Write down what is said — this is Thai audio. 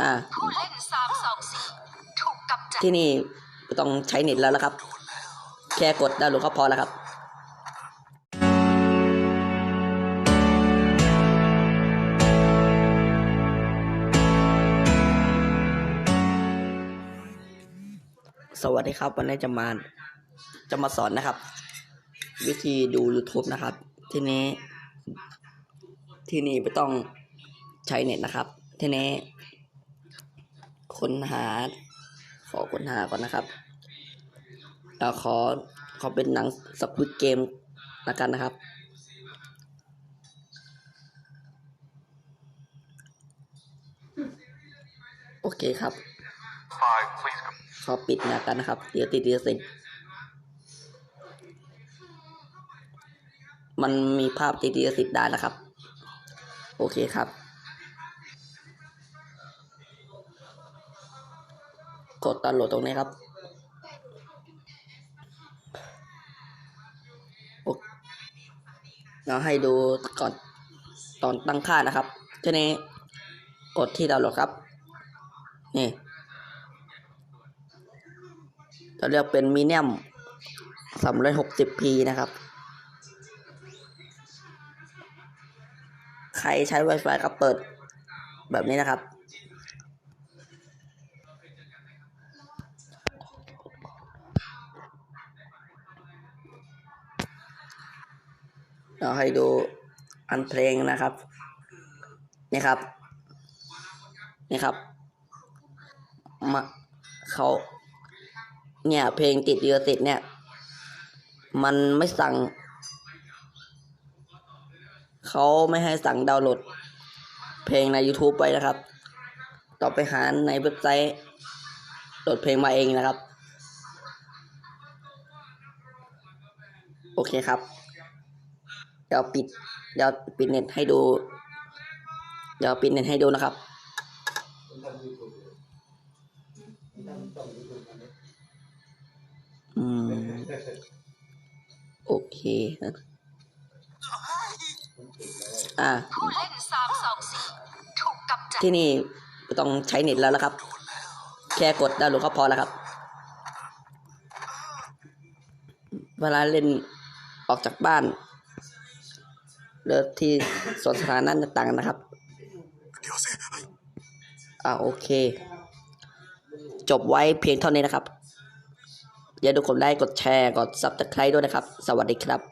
อ่า ผู้เล่นสามสองสี่ถูกกำจัดที่นี่ไม่ต้องใช้เน็ตแล้วละครับ แค่กดดาวน์โหลดก็พอแล้วครับ สวัสดีครับ วันนี้จะมาจะมาสอนนะครับ วิธีดู YouTube นะครับ ทีนี้ ที่นี่ไม่ต้องใช้เน็ตนะครับ ทีนี้ ค้นหา ขอค้นหาก่อนนะครับเราขอขอเป็นหนังสควิตเกมละกันนะครับ โอเคครับ ขอปิดนะกันนะครับ เดี๋ยวติดเดียวสิมันมีภาพติดเดียวสิได้นะครับ โอเคครับ กดดาวน์โหลดตรงนี้ครับโอเราให้ดูก่อนตอนตั้งค่านะครับทีนี้กดที่ดาวน์โหลดครับ นี่จะเรียกเป็นมีเนียมสามร้อยหกสิบพีนะครับ ใครใช้ Wi-Fi ก็เปิดแบบนี้นะครับ เราให้ดูอันเพลงนะครับ นี่ครับ นี่ครับมาเขาเนี่ย เพลงติดเรือติดเนี่ย มันไม่สั่ง เขาไม่ให้สั่งดาวน์โหลด เพลงใน YouTube ไปนะครับ ต่องไปหาในเว็บไซต์โหลดเพลงมาเองนะครับ โอเคครับ เดี๋ยวปิด เดี๋ยวปิดเน็ตให้ดู เดี๋ยวปิดเน็ตให้ดูนะครับ อืม โอเคอ่าผู้เล่นสามสองสี่ถูกกำจัดที่นี่ต้องใช้เน็ตแล้วละครับ แค่กดดาวน์โหลดก็พอแล้วครับ เวลาเล่นออกจากบ้าน เลือกที่สวนสาธารณะต่างๆนะครับอ่าโอเค จบไว้เพียงเท่านี้นะครับ อย่าลืมกดไลค์กดแชร์ กดซับสไครต์ด้วยนะครับ สวัสดีครับ